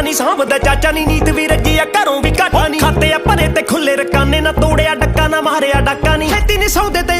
ਨਹੀਂ ਸਾਂਭਦਾ ਚਾਚਾ ਨਹੀਂ ਨੀਤ ਵੀ ਰੱਜੀ ਆ ਘਰੋਂ ਵੀ ਘਾਟਾ ਨਹੀਂ ਖਾਤੇ ਆ ਭਰੇ ਤੇ ਖੁੱਲੇ ਰਕਾਨੇ ਨਾ ਤੋੜਿਆ ਡੱਕਾ ਨਾ ਮਾਰਿਆ ਡੱਕਾ ਨਹੀਂ ਛੇਤੀ ਨਹੀਂ ਸੌਂਦੇ ਤੇ